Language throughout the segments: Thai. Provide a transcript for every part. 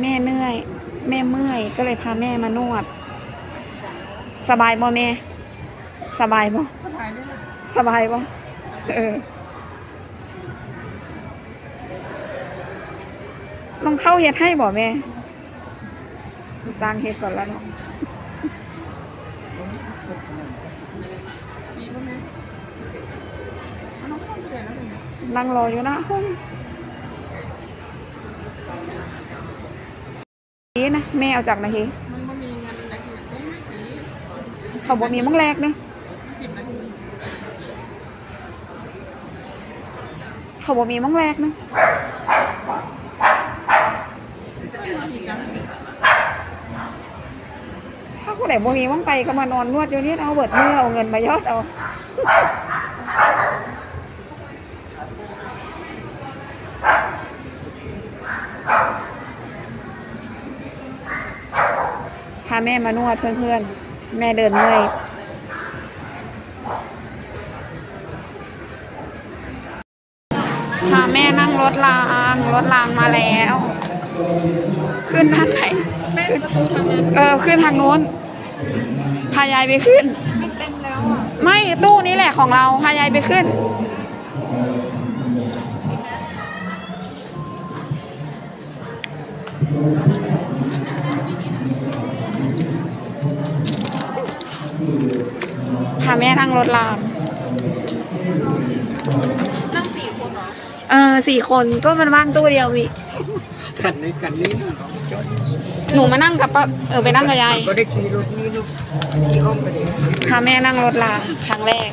แม่เหนื่อย แม่เมื่อย ก็เลยพาแม่มานวด สบายบ่แม่ สบายบ่สบายด้วยนะสบายบ่เออลองเข้าเฮ็ดให้บ่แม่ตั้งเฮ็ดก่อนแล้วเนาะดีป่ะแม่เอาน้องเข้าไปเลยนะคุณแม่นั่งรออยู่หนะห้อง นี่นะแม่เอาจากไหนทีมันไม่มีเงินอะไรเลยไม่ไม่สีเขาบอกมีมังแรกเนอะสิบนาทีเขาบอกมีมังแรกเนอะดีจังถ้าผู้ใดบ่มีมังไปก็มานอนนวดอยู่นี่เอาเบิดมือเอาเงินมายอดเอาพาแม่มานวดเพื่อนๆ แม่เดินเมื่อยพาแม่นั่งรถราง รถรางมาแล้ว ขึ้นท่านไหนแม่ประตูทางนั้นเออ ขึ้นทางนู้น พายายไปขึ้นมันเต็มแล้วอะ ไม่ตู้นี้แหละของเรา พายายไปขึ้น พาแม่นั่งรถรางนั่งสี่คนเหรอ เออสี่คนก็มันว่างตู้เดียววิกันนี้กันนี้หนูมานั่งกับป้าเออไปนั่งกับยายก็ได้ขี่รถนี้ลูกขี่ห้องไปเลยพาแม่นั่งรถรางครั้งแรก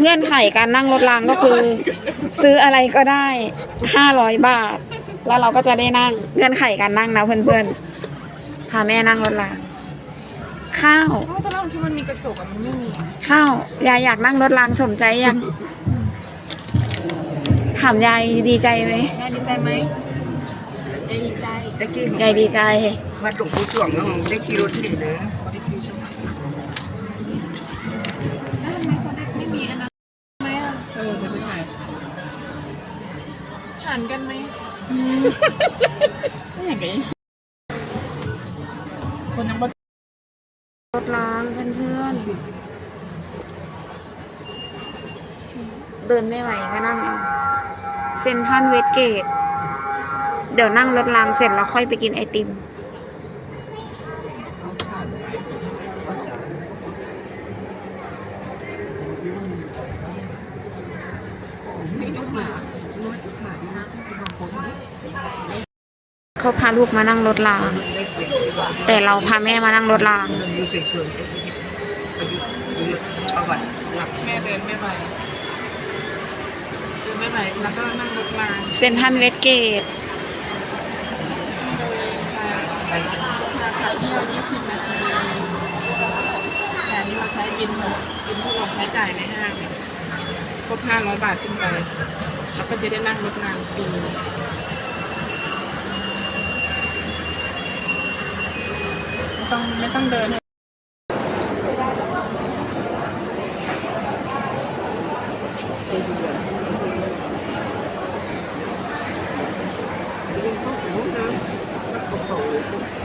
เงื่อนไขการนั่งรถรางก็คือ ซื้ออะไรก็ได้ห้าร้อยบาท แล้วเราก็จะได้นั่งเงื่อนไขการนั่งนะเพื่อนๆพาแม่นั่งรถรางข้าวเพราะตอนแรกที่มันมีกระจกอะมันไม่มีข้าวยายอยากนั่งรถรางสมใจยังถามยายดีใจไหมยายดีใจไหมยายดีใจตะกี้ยายดีใจวัดหลวงปู่จ่วงน้องได้ขี่รถนี่นะได้ขี่สมัครแล้วทำไมเขาได้ไม่มีอันนั้นไหมอะเออจะไปถ่ายหันกันไหม ไม่เห็นกันคนยังบ่รถรางเพื่อนๆ เดินไม่ไหวก็นั่งเอาเซ็นทรัลเวสเกต เดี๋ยวนั่งรถรางเสร็จแล้วค่อยไปกินไอติมเอาชาติเอาชาตินี่ต้องหาน้อยหมา ดีนะที่บางคนเขาพาลูกมานั่งรถรางได้เปลี่ยนดีกว่าแต่เราพาแม่มานั่งรถรางอยู่เฉยๆอายุอายุประวัติหลักแม่เดินไม่ไหวเดินไม่ไหวแล้วก็นั่งรถรางเซ็นทรัลเวสเกตไปราคาเที่ยว20นาทีแต่อันนี่เราใช้บินบินที่เราใช้จ่ายในห้างเนี่ย ครบ500บาทขึ้นไปเราก็จะได้นั่งรถรางฟรีไม่ต้องไม่ต้องเดินใช้ทุกอย่างเ